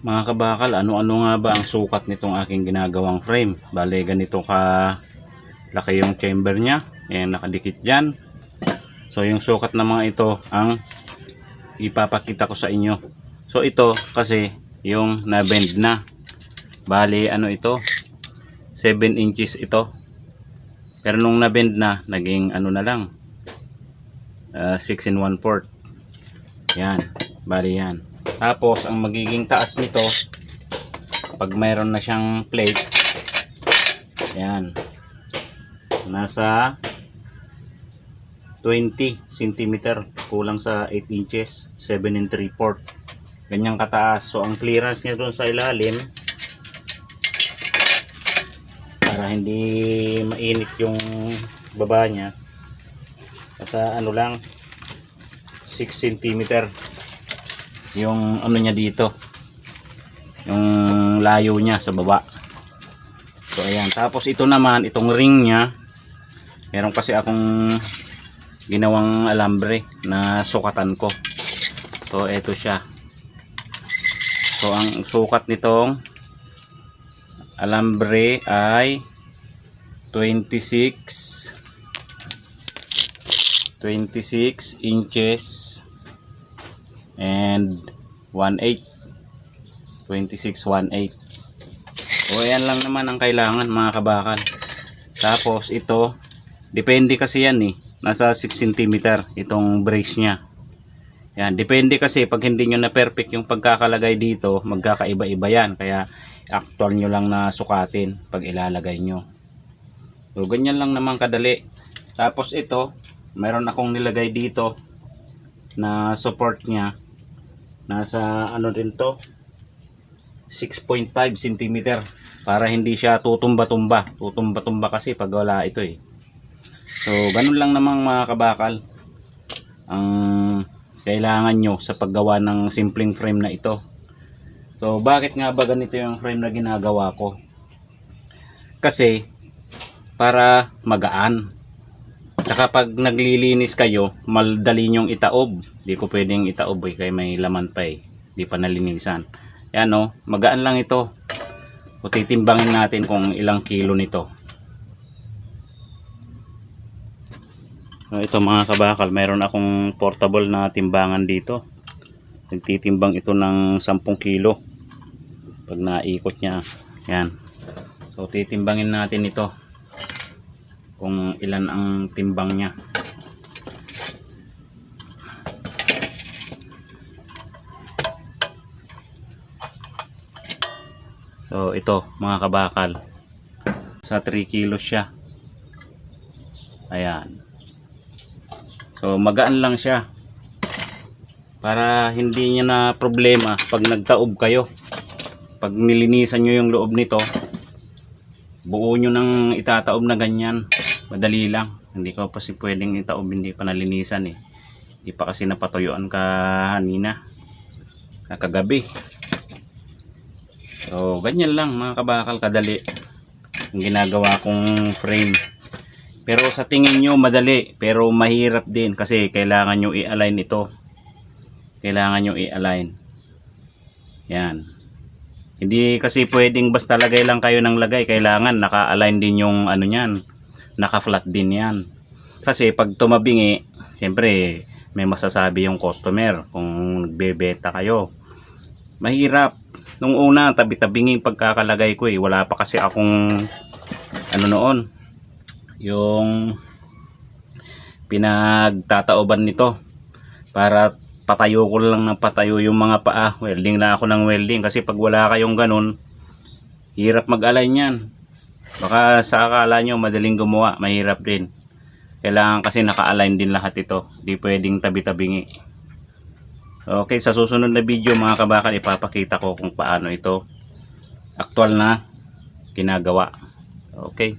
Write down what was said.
Mga kabakal, ano-ano nga ba ang sukat nitong aking ginagawang frame? Bale, ganito ka laki yung chamber niya. Ayan, nakadikit dyan. So, yung sukat ng mga ito ang ipapakita ko sa inyo. So, ito kasi yung na-bend na. Bale, ano ito? 7 inches ito. Pero nung na-bend na, naging ano na lang. Uh, 6 and 1 fourth. Yan. Bali yan. Tapos, ang magiging taas nito, pag mayroon na siyang plate, yan. Nasa 20 cm. Kulang sa 8 inches. 7 and 3 fourth. Ganyang kataas. So, ang clearance niya doon sa ilalim, para hindi mainit yung baba niya, sa ano lang, 6 cm yung ano niya dito. Yung layo niya sa baba. So ayan. Tapos ito naman itong ring niya. Meron kasi akong ginawang alambre na sukatan ko. So eto siya. So ang sukat nitong alambre ay 26 26 inches and 1/8 26 1/8 o yan lang naman ang kailangan mga kabakal tapos ito depende kasi yan eh. Nasa 6 cm itong brace nya yan depende kasi pag hindi nyo na perfect yung pagkakalagay dito magkakaiba-iba yan. Kaya actual nyo lang na sukatin pag ilalagay nyo. So ganyan lang naman kadali. Tapos ito meron akong nilagay dito na support niya nasa ano din to? 6.5 cm para hindi siya tutumba-tumba. Tutumba-tumba kasi pag wala ito eh. So ganun lang namang mga kabakal. Ang kailangan nyo sa paggawa ng simpleng frame na ito. So bakit nga ba ganito yung frame na ginagawa ko? Kasi para magaan Saka pag naglilinis kayo, madali nyong itaob. Di ko pwedeng itaob eh, kaya may laman pa eh. Di pa nalinisan. Yan o, magaan lang ito. O titimbangin natin kung ilang kilo nito. So, ito mga kabakal, mayroon akong portable na timbangan dito. Nagtitimbang ito ng 10 kilo. Pag naikot niya. Yan. So titimbangin natin ito kung ilan ang timbang niya. So ito mga kabakal. Sa 3 kilos siya. Ayan. So magaan lang siya. Para hindi niya na problema pag nagtaob kayo. Pag nilinisan nyo yung loob nito, buo nyo nang itataob na ganyan madali lang. Hindi ko pa si pwedeng itaob hindi pa nalinisan eh. Hindi pa kasi napatuyuan ka kanina kagabi. So ganyan lang mga kabakal kadali ang ginagawa kong frame. Pero sa tingin nyo madali pero mahirap din kasi kailangan nyo i-align ito. Kailangan nyo i-align. Yan. Hindi kasi pwedeng basta lagay lang kayo ng lagay. Kailangan naka-align din yung ano niyan naka-flat din yan. Kasi pag tumabingi, siyempre may masasabi yung customer kung nagbebenta kayo. Mahirap. Nung una, tabi-tabingi pagkakalagay ko eh. Wala pa kasi akong ano noon, yung pinagtataoban nito para patayo ko lang ng patayo yung mga paa. Welding na ako ng welding kasi pag wala kayong ganun, hirap mag-align yan. Baka sa akala nyo madaling gumawa, mahirap din. Kailangan kasi naka-align din lahat ito. Di pwedeng tabi-tabingi. Okay, sa susunod na video mga kabakal, ipapakita ko kung paano ito actual na ginagawa. Okay.